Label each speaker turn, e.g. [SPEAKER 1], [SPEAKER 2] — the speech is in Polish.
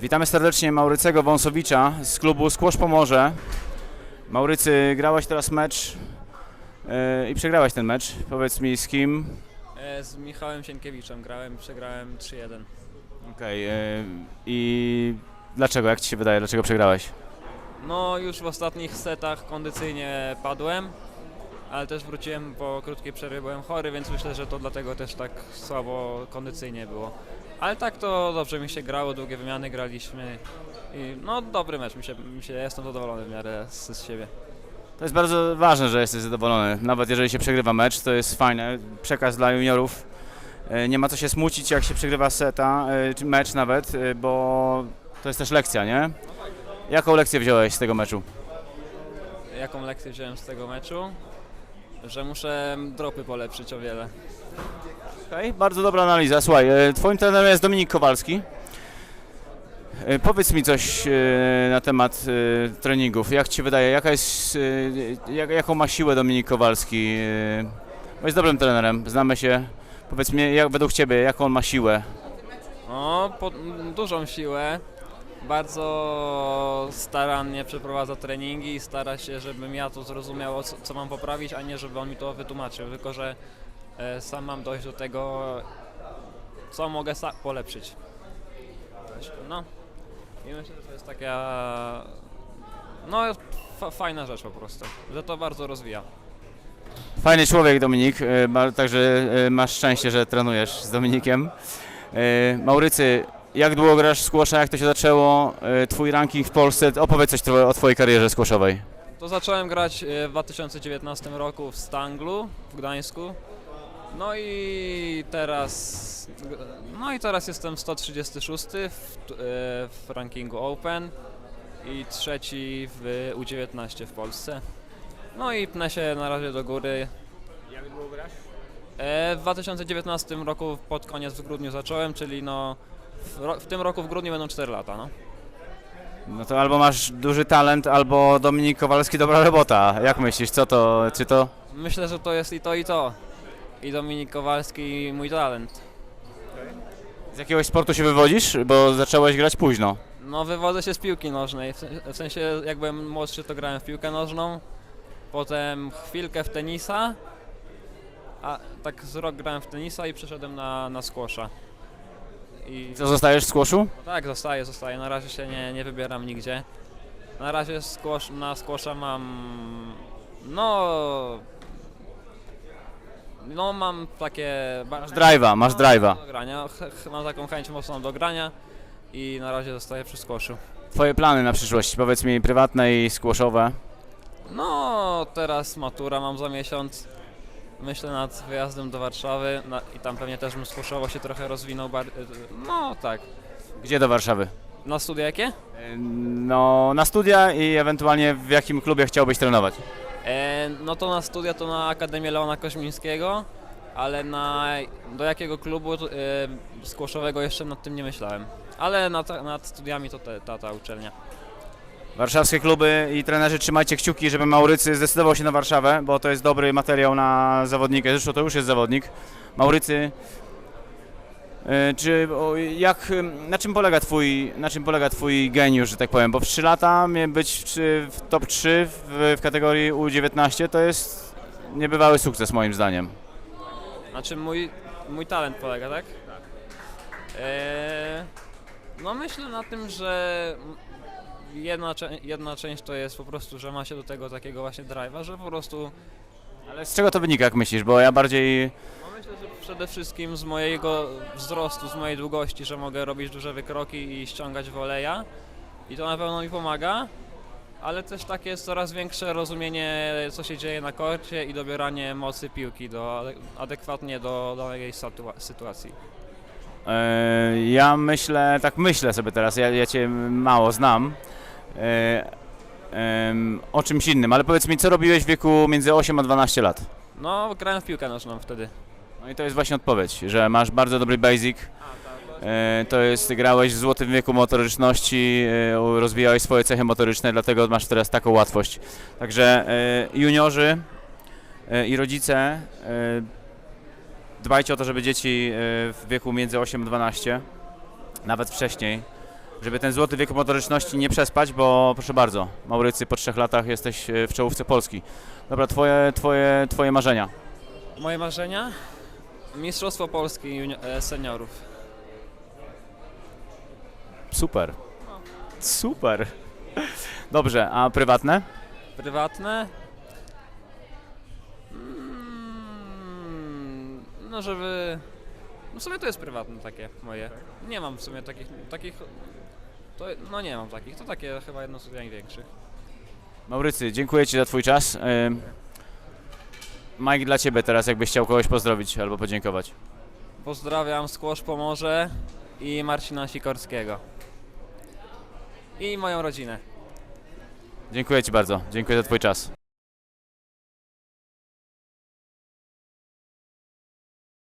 [SPEAKER 1] Witamy serdecznie Maurycego Wąsowicza z klubu Skłosz Pomorze. Maurycy, grałeś teraz mecz yy, i przegrałeś ten mecz. Powiedz mi z kim?
[SPEAKER 2] E, Z Michałem Sienkiewiczem grałem, przegrałem 3-1.
[SPEAKER 1] Okej. yy, I dlaczego? Jak ci się wydaje? Dlaczego przegrałeś?
[SPEAKER 2] No już w ostatnich setach kondycyjnie padłem, ale też wróciłem po krótkiej przerwie, byłem chory, więc myślę, że to dlatego też tak słabo kondycyjnie było. Ale tak to dobrze mi się grało, długie wymiany graliśmy i no dobry mecz, mi się, mi się, jestem zadowolony w miarę z, z siebie.
[SPEAKER 1] To jest bardzo ważne, że jesteś zadowolony. Nawet jeżeli się przegrywa mecz, to jest fajne. Przekaz dla juniorów. Yy, Nie ma co się smucić, jak się przegrywa seta, yy, czy mecz nawet, yy, bo to jest też lekcja, nie? Jaką lekcję wziąłeś z tego meczu?
[SPEAKER 2] Jaką lekcję wziąłem z tego meczu? Że muszę dropy polepszyć o wiele.
[SPEAKER 1] Okej, bardzo dobra analiza. Słuchaj, e, twoim trenerem jest Dominik Kowalski. E, Powiedz mi coś e, na temat treningów. Jak ci wydaje, jaka jest, jak, jaką ma siłę Dominik Kowalski? Bo jest dobrym trenerem, znamy się. Powiedz mi, jak według ciebie, jaką on ma siłę?
[SPEAKER 2] No, po, dużą siłę. Bardzo starannie przeprowadza treningi i stara się, żebym ja to zrozumiał, co, co mam poprawić, a nie żeby on mi to wytłumaczył. Tylko, że sam mam dojść do tego, co mogę polepszyć. No. I myślę, że to jest taka. No, fa- fajna rzecz po prostu, że to bardzo rozwija.
[SPEAKER 1] Fajny człowiek Dominik, e, także e, masz szczęście, że trenujesz z Dominikiem. E, Maurycy, jak długo grasz squasha, jak to się zaczęło? E, Twój ranking w Polsce, opowiedz coś o twojej karierze squashowej.
[SPEAKER 2] To zacząłem grać e, w 2019 roku w Stanglu w Gdańsku. No i teraz no i teraz jestem 136 w, e, w rankingu Open i trzeci w U19 w Polsce. No i pnę się na razie do góry.
[SPEAKER 1] Jak długo grasz?
[SPEAKER 2] E, W 2019 roku pod koniec w grudniu zacząłem, czyli no w, ro- w tym roku w grudniu będą 4 lata, no.
[SPEAKER 1] No to albo masz duży talent, albo Dominik Kowalski dobra robota. Jak myślisz, co to, czy to?
[SPEAKER 2] Myślę, że to jest i to i to. I Dominik Kowalski i mój talent.
[SPEAKER 1] Z jakiegoś sportu się wywodzisz? Bo zacząłeś grać późno.
[SPEAKER 2] No wywodzę się z piłki nożnej, w sen- w sensie jak byłem młodszy to grałem w piłkę nożną, potem chwilkę w tenisa, a tak z rok grałem w tenisa i przeszedłem na, na squasha. I
[SPEAKER 1] Co, zostajesz w squashu?
[SPEAKER 2] no tak, zostaję, zostaję, na razie się nie, nie wybieram nigdzie. Na razie squash, na squasha mam, no... No mam takie...
[SPEAKER 1] Masz drive'a, masz
[SPEAKER 2] no,
[SPEAKER 1] drive'a.
[SPEAKER 2] do grania, ch- mam taką chęć mocną do grania i na razie zostaję przy squashu.
[SPEAKER 1] Twoje plany na przyszłość, powiedz mi, prywatne i squashowe.
[SPEAKER 2] No, teraz matura mam za miesiąc. Myślę nad wyjazdem do Warszawy na, i tam pewnie też bym squashowo się trochę rozwinął. Bar- no tak.
[SPEAKER 1] Gdzie do Warszawy?
[SPEAKER 2] Na studia jakie?
[SPEAKER 1] No, na studia i ewentualnie w jakim klubie chciałbyś trenować?
[SPEAKER 2] E, no to na studia to na Akademię Leona Koźmińskiego, ale na do jakiego klubu e, squashowego jeszcze nad tym nie myślałem. Ale nad, nad studiami to te, ta, ta uczelnia.
[SPEAKER 1] Warszawskie kluby i trenerzy trzymajcie kciuki, żeby Maurycy zdecydował się na Warszawę, bo to jest dobry materiał na zawodnika. Zresztą to już jest zawodnik. Maurycy, czy o, jak, na czym polega twój, na czym polega twój geniusz, że tak powiem? Bo w 3 lata być w, top 3 w, w kategorii U19 to jest niebywały sukces moim zdaniem.
[SPEAKER 2] Na czym mój, mój talent polega, tak? Tak. E, no myślę na tym, że jedna, jedna część to jest po prostu, że ma się do tego takiego właśnie drive'a, że po prostu
[SPEAKER 1] Ale z czego to wynika, jak myślisz? Bo ja bardziej
[SPEAKER 2] no myślę, że przede wszystkim z mojego wzrostu, z mojej długości, że mogę robić duże wykroki i ściągać woleja i to na pewno mi pomaga, ale też takie jest coraz większe rozumienie, co się dzieje na korcie i dobieranie mocy piłki do, adekwatnie do danej sytua- sytuacji.
[SPEAKER 1] E, Ja myślę, tak myślę sobie teraz, ja, ja Cię mało znam, e, em, o czymś innym, ale powiedz mi, co robiłeś w wieku między 8 a 12 lat?
[SPEAKER 2] No, grałem w piłkę nożną wtedy.
[SPEAKER 1] No i to jest właśnie odpowiedź, że masz bardzo dobry basic, e, to jest, grałeś w złotym wieku motoryczności, e, rozwijałeś swoje cechy motoryczne, dlatego masz teraz taką łatwość. Także e, juniorzy e, i rodzice, e, dbajcie o to, żeby dzieci e, w wieku między 8 a 12, nawet wcześniej, żeby ten złoty wiek motoryczności nie przespać, bo proszę bardzo, Maurycy, po trzech latach jesteś e, w czołówce Polski. Dobra, twoje, twoje, twoje marzenia.
[SPEAKER 2] Moje marzenia? Mistrzostwo Polski e, seniorów.
[SPEAKER 1] Super. Super. Dobrze, a prywatne?
[SPEAKER 2] Prywatne? Mm, No żeby... No w sumie to jest prywatne takie moje. Nie mam w sumie takich... takich to, no nie mam takich, to takie chyba jedno z największych.
[SPEAKER 1] Maurycy, dziękuję Ci za Twój czas. Ym, Mike, dla Ciebie teraz, jakbyś chciał kogoś pozdrowić albo podziękować.
[SPEAKER 2] Pozdrawiam Skłosz Pomorze i Marcina Sikorskiego. I moją rodzinę.
[SPEAKER 1] Dziękuję Ci bardzo. Dziękuję za Twój czas.